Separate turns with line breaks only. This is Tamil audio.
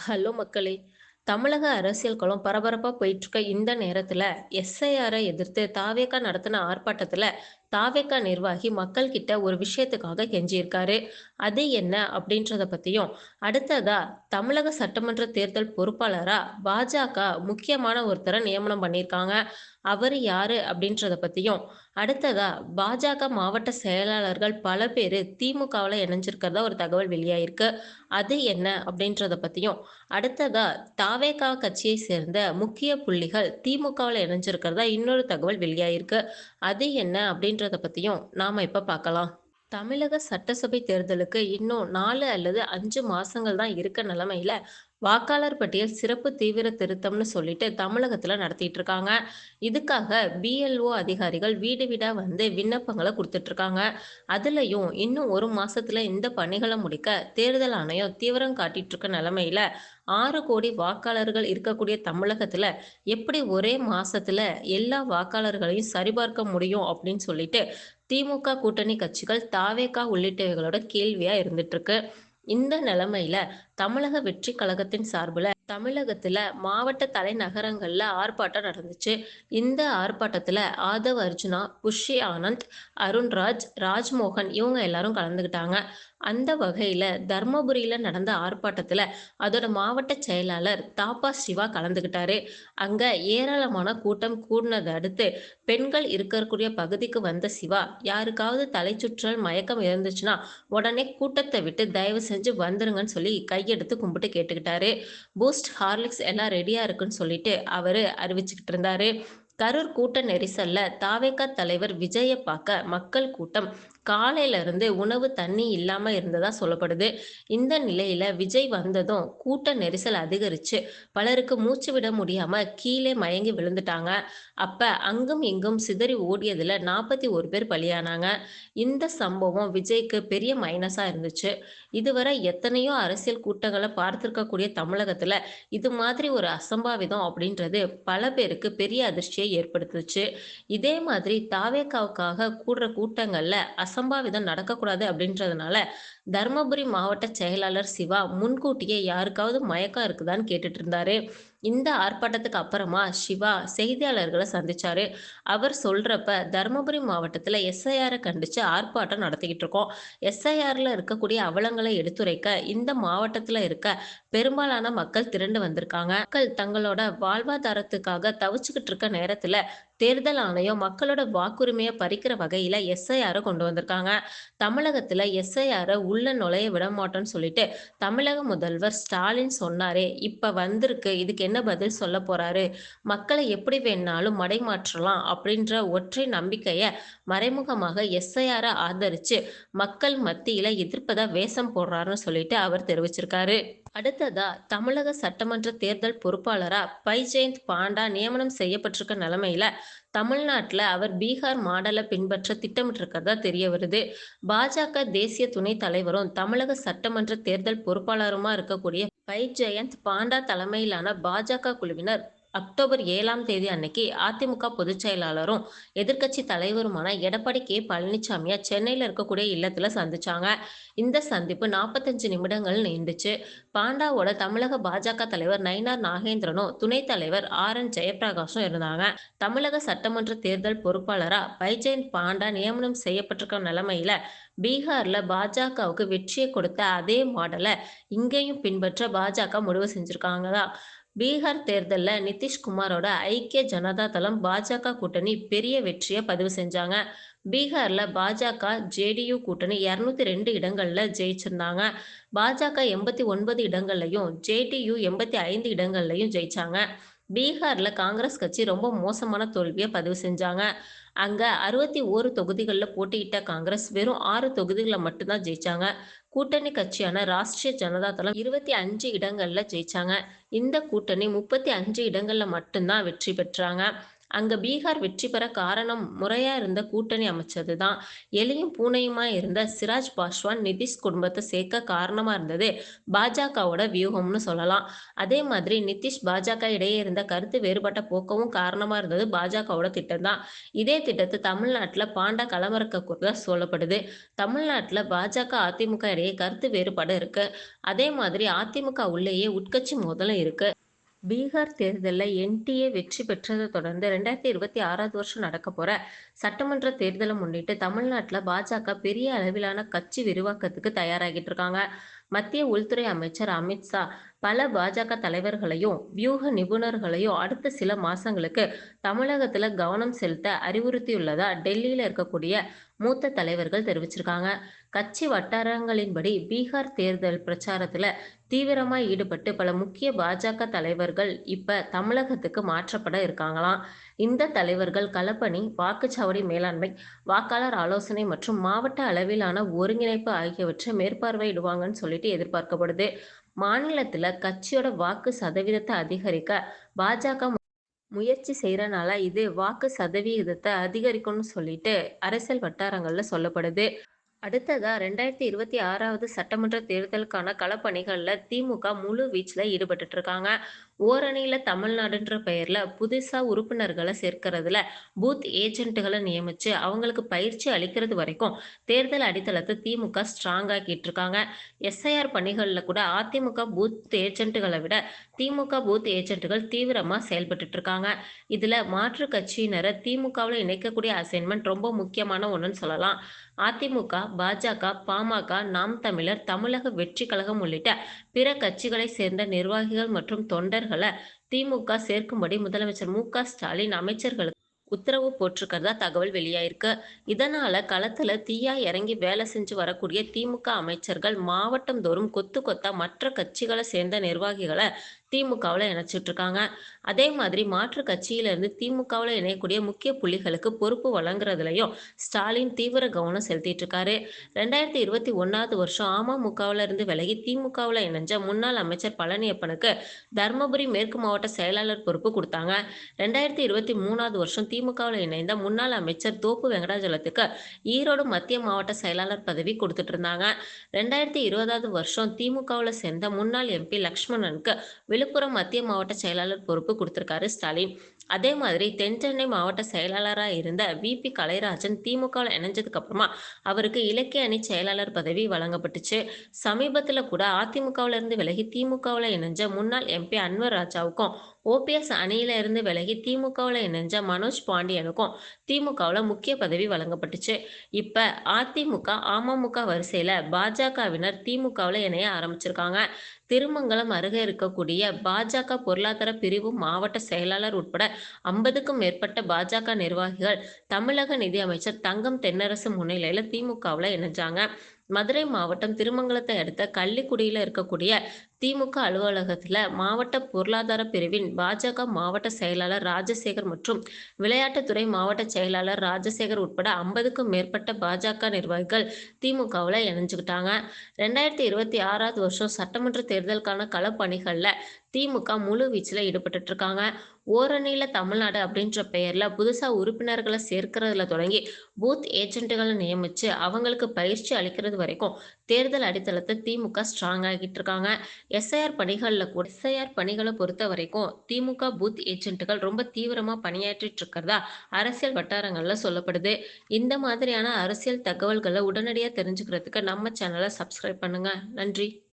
ஹலோ மக்களே! தமிழக அரசியல் களம் பரபரப்பா போயிட்டுருக்க இந்த நேரத்தில் எஸ்ஐஆரை எதிர்த்து தாவேகா நடத்தின ஆர்ப்பாட்டத்தில் தாவேக்கா நிர்வாகி மக்கள் கிட்ட ஒரு விஷயத்துக்காக கெஞ்சியிருக்காரு. அது என்ன அப்படின்றத பத்தியும், அடுத்ததா தமிழக சட்டமன்ற தேர்தல் பொறுப்பாளரா பாஜக முக்கியமான ஒருத்தரை நியமனம் பண்ணியிருக்காங்க. அவர் யாரு அப்படின்றத பத்தியும், அடுத்ததா பாஜக மாவட்ட செயலாளர்கள் பல பேர் திமுகவில் இணைஞ்சிருக்கிறதா ஒரு தகவல் வெளியாயிருக்கு. அது என்ன அப்படின்றத பத்தியும், அடுத்ததா தாவேகா கட்சியை சேர்ந்த முக்கிய புள்ளிகள் திமுகவில் இணைஞ்சிருக்கிறதா இன்னொரு தகவல் வெளியாயிருக்கு. அது என்ன அப்படின்றத பத்தியும் நாம இப்ப பார்க்கலாம். தமிழக சட்டசபை தேர்தலுக்கு இன்னும் நாலு அல்லது அஞ்சு மாசங்கள் தான் இருக்க நிலமையில வாக்காளர் பட்டியல் சிறப்பு தீவிர திருத்தம்னு சொல்லிட்டு தமிழகத்துல நடத்திட்டு இருக்காங்க. இதுக்காக பி.எல்.ஓ அதிகாரிகள் வீடு வீடா வந்து விண்ணப்பங்களை கொடுத்துட்டு இருக்காங்க. அதுலயும் இன்னும் ஒரு மாசத்துல இந்த பணிகளை முடிக்க தேர்தல் ஆணையம் தீவிரம் காட்டிட்டு இருக்க நிலைமையில, ஆறு கோடி வாக்காளர்கள் இருக்கக்கூடிய தமிழகத்துல எப்படி ஒரே மாசத்துல எல்லா வாக்காளர்களையும் சரிபார்க்க முடியும் அப்படின்னு சொல்லிட்டு திமுக கூட்டணி கட்சிகள், தாவேகா உள்ளிட்டவைகளோட கேள்வியா இருந்துட்டு இருக்கு. இந்த நிலைமையில தமிழக வெற்றி கழகத்தின் சார்பில் தமிழகத்துல மாவட்ட தலைநகரங்கள்ல ஆர்ப்பாட்டம் நடந்துச்சு. இந்த ஆர்ப்பாட்டத்துல ஆதவ் அர்ஜுனா, புஷி ஆனந்த், அருண்ராஜ், ராஜ்மோகன் இவங்க எல்லாரும் கலந்துக்கிட்டாங்க. அந்த வகையில தர்மபுரியில நடந்த ஆர்ப்பாட்டத்துல அதோட மாவட்ட செயலாளர் தாப்பா சிவா கலந்துக்கிட்டாரு. அங்க ஏராளமான கூட்டம் கூடினதை அடுத்து, பெண்கள் இருக்கக்கூடிய பகுதிக்கு வந்த சிவா, யாருக்காவது தலைச்சுற்றல், மயக்கம் இருந்துச்சுன்னா உடனே கூட்டத்தை விட்டு தயவு செஞ்சு வந்துருங்கன்னு சொல்லி கையெடுத்து கும்பிட்டு கேட்டுக்கிட்டாரு. பூஸ்ட், ஹார்லிக்ஸ் எல்லாம் ரெடியா இருக்குன்னு சொல்லிட்டு அவரு அறிவிச்சுக்கிட்டு இருந்தாரு. கரூர் கூட்ட நெரிசல்ல தாவேகா தலைவர் விஜய பார்க்க மக்கள் கூட்டம் காலையில இருந்து உணவு, தண்ணி இல்லாம இருந்ததா சொல்லப்படுது. இந்த நிலையில விஜய் வந்ததும் கூட்ட நெரிசல் அதிகரிச்சு, பலருக்கு மூச்சு விட முடியாம கீழே மயங்கி விழுந்துட்டாங்க. அப்ப அங்கும் இங்கும் சிதறி ஓடியதுல 41 பேர் பலியானாங்க. இந்த சம்பவம் விஜய்க்கு பெரிய மைனஸா இருந்துச்சு. இதுவரை எத்தனையோ அரசியல் கூட்டங்களை பார்த்திருக்கக்கூடிய தமிழகத்துல, இது மாதிரி ஒரு அசம்பாவிதம் அப்படின்றது பல பேருக்கு பெரிய அதிர்ச்சியை ஏற்படுத்துச்சு. இதே மாதிரி தாவேகாவுக்காக கூடுற கூட்டங்கள்ல அசம்பாவிதம் நடக்கக்கூடாது அப்படின்றதுனால, தருமபுரி மாவட்ட செயலாளர் சிவா முன்கூட்டியே யாருக்காவது மயக்கம் இருக்குதான்னு கேட்டுட்டு இருந்தாரு. இந்த ஆர்ப்பாட்டத்துக்கு அப்புறமா சிவா செய்தியாளர்களை சந்திச்சாரு. அவர் சொல்றப்ப, தர்மபுரி மாவட்டத்துல எஸ்ஐஆரை கண்டிச்சு ஆர்ப்பாட்டம் நடத்திக்கிட்டு இருக்கோம். எஸ்.ஐ.ஆர்ல இருக்கக்கூடிய அவலங்களை எடுத்துரைக்க இந்த மாவட்டத்துல இருக்க பெரும்பாலான மக்கள் திரண்டு வந்திருக்காங்க. மக்கள் தங்களோட வாழ்வாதாரத்துக்காக தவிச்சுக்கிட்டு இருக்க நேரத்துல, தேர்தல் ஆணையம் மக்களோட வாக்குரிமையை பறிக்கிற வகையில எஸ்ஐஆரை கொண்டு வந்திருக்காங்க. தமிழகத்துல உள் உள்ள நுழைய விடமாட்டோம்னு சொல்லிட்டு தமிழக முதல்வர் ஸ்டாலின் சொன்னாரே, இப்ப வந்திருக்கு. இதுக்கு என்ன பதில் சொல்ல போறாரு? மக்களை எப்படி வேணாலும் மடைமாற்றலாம் அப்படின்ற ஒற்றை நம்பிக்கைய மறைமுகமாக எஸ்.ஐ.ஆர ஆதரிச்சு மக்கள் மத்தியில எதிர்ப்பதா வேஷம் போடுறாருன்னு சொல்லிட்டு அவர் தெரிவிச்சிருக்காரு. அடுத்ததா தமிழக சட்டமன்ற தேர்தல் பொறுப்பாளரா பைஜெயந்த் பாண்டா நியமனம் செய்யப்பட்டிருக்க நிலைமையில, தமிழ்நாட்டுல அவர் பீகார் மாடலை பின்பற்ற திட்டமிட்டிருக்கிறதா தெரிய வருது. பாஜக தேசிய துணைத் தலைவரும், தமிழக சட்டமன்ற தேர்தல் பொறுப்பாளருமா இருக்கக்கூடிய பை ஜெயந்த் பாண்டா தலைமையிலான பாஜக குழுவினர் அக்டோபர் ஏழாம் தேதி அன்னைக்கு அதிமுக பொதுச் செயலாளரும், எதிர்க்கட்சி தலைவருமான எடப்பாடி கே. பழனிசாமிய சென்னையில இருக்கக்கூடிய இல்லத்துல சந்திச்சாங்க. இந்த சந்திப்பு 45 நிமிடங்கள் நீண்டுச்சு. பாண்டாவோட தமிழக பாஜக தலைவர் நயினார் நாகேந்திரனும், துணைத் தலைவர் ஆர். என். ஜெயபிரகாஷும் இருந்தாங்க. தமிழக சட்டமன்ற தேர்தல் பொறுப்பாளரா பைஜெயந்த் பாண்டா நியமனம் செய்யப்பட்டிருக்க நிலைமையில, பீகார்ல பாஜகவுக்கு வெற்றியை கொடுத்த அதே மாடலை இங்கேயும் பின்பற்ற பாஜக முடிவு செஞ்சிருக்காங்களாம். பீகார் தேர்தலில் நிதிஷ்குமாரோட ஐக்கிய ஜனதா தளம், பாஜக கூட்டணி பெரிய வெற்றியை பதிவு செஞ்சாங்க. பீகார்ல பாஜக, ஜே.டி.யு கூட்டணி 202 இடங்கள்ல ஜெயிச்சிருந்தாங்க. பாஜக எண்பத்தி ஒன்பது இடங்கள்லையும் ஜே.டி.யு எண்பத்தி ஐந்து இடங்கள்லையும் ஜெயிச்சாங்க. பீகார்ல காங்கிரஸ் கட்சி ரொம்ப மோசமான தோல்வியை பதிவு செஞ்சாங்க. அங்க 61 தொகுதிகள்ல போட்டியிட்ட காங்கிரஸ் வெறும் 6 தொகுதிகள்ல மட்டும் தான் ஜெயிச்சாங்க. கூட்டணி கட்சியான ராஷ்டிரிய ஜனதா தளம் 25 இடங்கள்ல ஜெயிச்சாங்க. இந்த கூட்டணி 35 இடங்கள்ல மட்டும்தான் வெற்றி பெற்றாங்க. அங்க பீகார் வெற்றி பெற காரணம் முறையா இருந்த கூட்டணி அமைச்சது தான் எலியும் பூனையுமா இருந்த சிராஜ் பாஸ்வான் நிதிஷ் குடும்பத்தை சேர்க்க காரணமா இருந்தது. பாஜகவோட வியூகம்னு சொல்லலாம். அதே மாதிரி நிதிஷ் பாஜக இடையே இருந்த கருத்து வேறுபட்ட போக்கவும் காரணமா இருந்தது பாஜகவோட திட்டம் தான் இதே திட்டத்தை தமிழ்நாட்டில் பாண்டா களமிறக்க சொல்லப்படுது. தமிழ்நாட்டில் பாஜக அதிமுக இடையே கருத்து வேறுபாடு இருக்கு. அதே மாதிரி அதிமுக உள்ளேயே உட்கட்சி மோதலும் இருக்கு. பீகார் தேர்தலில் என்டிஏ வெற்றி பெற்றதை தொடர்ந்து ரெண்டாயிரத்தி இருபத்தி ஆறாவது வருஷம் நடக்க போற சட்டமன்ற தேர்தலை முன்னிட்டு தமிழ்நாட்டில் பாஜக பெரிய அளவிலான கட்சி விரிவாக்கத்துக்கு தயாராகிட்டு இருக்காங்க. மத்திய உள்துறை அமைச்சர் அமித்ஷா பல பாஜக தலைவர்களையும் வியூக நிபுணர்களையும் அடுத்த சில மாசங்களுக்கு தமிழகத்துல கவனம் செலுத்த அறிவுறுத்தியுள்ளதா டெல்லியில இருக்கக்கூடிய மூத்த தலைவர்கள் தெரிவிச்சிருக்காங்க. கட்சி வட்டாரங்களின்படி பீகார் தேர்தல் பிரச்சாரத்துல தீவிரமாக ஈடுபட்டு பல முக்கிய பாஜக தலைவர்கள் இப்ப தமிழகத்துக்கு மாற்றப்பட இருக்காங்களாம். இந்த தலைவர்கள் களப்பணி வாக்குச்சாவடி மேலாண்மை வாக்காளர் ஆலோசனை மற்றும் மாவட்ட அளவிலான ஒருங்கிணைப்பு ஆகியவற்றை மேற்பார்வையிடுவாங்கன்னு சொல்லிட்டு எதிர்பார்க்கப்படுது. மாநிலத்துல கட்சியோட வாக்கு சதவீதத்தை அதிகரிக்க பாஜக முயற்சி செய்யறனால இது வாக்கு சதவீதத்தை அதிகரிக்கும்னு சொல்லிட்டு அரசியல் வட்டாரங்களில் சொல்லப்படுது. அடுத்ததா ரெண்டாயிரத்தி இருபத்தி ஆறாவது சட்டமன்ற தேர்தலுக்கான களப்பணிகளில் திமுக முழு வீச்சில் ஈடுபட்டு இருக்காங்க. ஓரணியில் தமிழ்நாடுன்ற பெயரில் புதுசாக உறுப்பினர்களை சேர்க்கறதுல பூத் ஏஜென்ட்டுகளை நியமித்து அவங்களுக்கு பயிற்சி அளிக்கிறது வரைக்கும் தேர்தல் அடித்தளத்தை திமுக ஸ்ட்ராங் ஆக்கிட்டு இருக்காங்க. எஸ்ஐஆர் பணிகளில் கூட அதிமுக பூத் ஏஜென்ட்டுகளை விட திமுக பூத் ஏஜென்ட்டுகள் தீவிரமாக செயல்பட்டு இருக்காங்க இதில் மாற்று கட்சியினரை திமுகவில் இணைக்கக்கூடிய அசைன்மெண்ட் ரொம்ப முக்கியமான ஒன்றுன்னு சொல்லலாம். அதிமுக பாஜக பாமக நாம் தமிழர் தமிழக வெற்றி கழகம் உள்ளிட்ட பிற கட்சிகளை சேர்ந்த நிர்வாகிகள் மற்றும் தொண்டர்களை திமுக சேர்க்கும்படி முதலமைச்சர் மு ஸ்டாலின் அமைச்சர்களுக்கு உத்தரவு போட்டிருக்கிறதா தகவல் வெளியாயிருக்கு. இதனால களத்துல தீயா இறங்கி வேலை செஞ்சு வரக்கூடிய திமுக அமைச்சர்கள் மாவட்டம் தோறும் கொத்து கொத்தா மற்ற கட்சிகளை சேர்ந்த நிர்வாகிகளை திமுகவில் இணைச்சிட்டு இருக்காங்க அதே மாதிரி மாற்று கட்சியிலிருந்து திமுகவில் இணையக்கூடிய முக்கிய புள்ளிகளுக்கு பொறுப்பு வழங்குறதுலையும் ஸ்டாலின் தீவிர கவனம் செலுத்திட்டு இருக்காரு ரெண்டாயிரத்தி இருபத்தி ஒன்னாவது வருஷம் அமமுகவில் இருந்து விலகி திமுகவில் இணைஞ்ச முன்னாள் அமைச்சர் பழனியப்பனுக்கு தர்மபுரி மேற்கு மாவட்ட செயலாளர் பொறுப்பு கொடுத்தாங்க. ரெண்டாயிரத்தி இருபத்தி மூணாவது வருஷம் திமுகவில் இணைந்த முன்னாள் அமைச்சர் தோப்பு வெங்கடாஜலத்துக்கு ஈரோடு மத்திய மாவட்ட செயலாளர் பதவி கொடுத்துட்டு இருந்தாங்க ரெண்டாயிரத்தி இருபதாவது வருஷம் திமுகவில் சேர்ந்த முன்னாள் எம்பி லக்ஷ்மணனுக்கு விழுப்புரம் மத்திய மாவட்ட செயலாளர் பொறுப்பு கொடுத்திருக்காரு ஸ்டாலின். அதே மாதிரி தென்சென்னை மாவட்ட செயலாளராக இருந்த வி பி கலைராஜன் திமுகவில் இணைஞ்சதுக்கு அப்புறமா அவருக்கு இலக்கிய அணி செயலாளர் பதவி வழங்கப்பட்டுச்சு. சமீபத்தில் கூட அதிமுகவில் இருந்து விலகி திமுகவில் இணைஞ்ச முன்னாள் எம்பி அன்வர் ராஜாவுக்கும் ஓபிஎஸ் அணியில இருந்து விலகி திமுகவில் இணைஞ்ச மனோஜ் பாண்டியனுக்கும் திமுகவில் முக்கிய பதவி வழங்கப்பட்டுச்சு. இப்ப அதிமுக அமமுக வரிசையில பாஜகவினர் திமுகவில் இணைய ஆரம்பிச்சிருக்காங்க. திருமங்கலம் அருகே இருக்கக்கூடிய பாஜக பொருளாதார பிரிவு மாவட்ட செயலாளர் உட்பட ஐம்பதுக்கும் மேற்பட்ட பாஜக நிர்வாகிகள் தமிழக நிதியமைச்சர் தங்கம் தென்னரசு முன்னிலையில் திமுகவில் இணைஞ்சாங்க. மதுரை மாவட்டம் திருமங்கலத்தை அடுத்த கள்ளிக்குடியில் இருக்கக்கூடிய திமுக அலுவலகத்தில் மாவட்ட பொருளாதார பிரிவின் பாஜக மாவட்ட செயலாளர் ராஜசேகர் மற்றும் விளையாட்டுத்துறை மாவட்ட செயலாளர் ராஜசேகர் உட்பட ஐம்பதுக்கும் மேற்பட்ட பாஜக நிர்வாகிகள் திமுகவில் இணைஞ்சுக்கிட்டாங்க. ரெண்டாயிரத்தி இருபத்தி ஆறாவது வருஷம் சட்டமன்ற தேர்தலுக்கான களப்பணிகளில் திமுக முழு வீச்சில் ஈடுபட்டு இருக்காங்க. ஓரணியில தமிழ்நாடு அப்படின்ற பெயர்ல புதுசா உறுப்பினர்களை சேர்க்கறதுல தொடங்கி பூத் ஏஜென்ட்டுகளை நியமிச்சு அவங்களுக்கு பயிற்சி அளிக்கிறது வரைக்கும் தேர்தல் அடித்தளத்தை திமுக ஸ்ட்ராங் ஆகிட்டு இருக்காங்க. எஸ்ஐஆர் பணிகளில் கூட எஸ்ஐஆர் பணிகளை பொறுத்த வரைக்கும் திமுக பூத் ஏஜென்ட்டுகள் ரொம்ப தீவிரமா பணியாற்றிட்டு இருக்கிறதா அரசியல் வட்டாரங்கள்ல சொல்லப்படுது. இந்த மாதிரியான அரசியல் தகவல்களை உடனடியாக தெரிஞ்சுக்கிறதுக்கு நம்ம சேனலை சப்ஸ்கிரைப் பண்ணுங்க. நன்றி.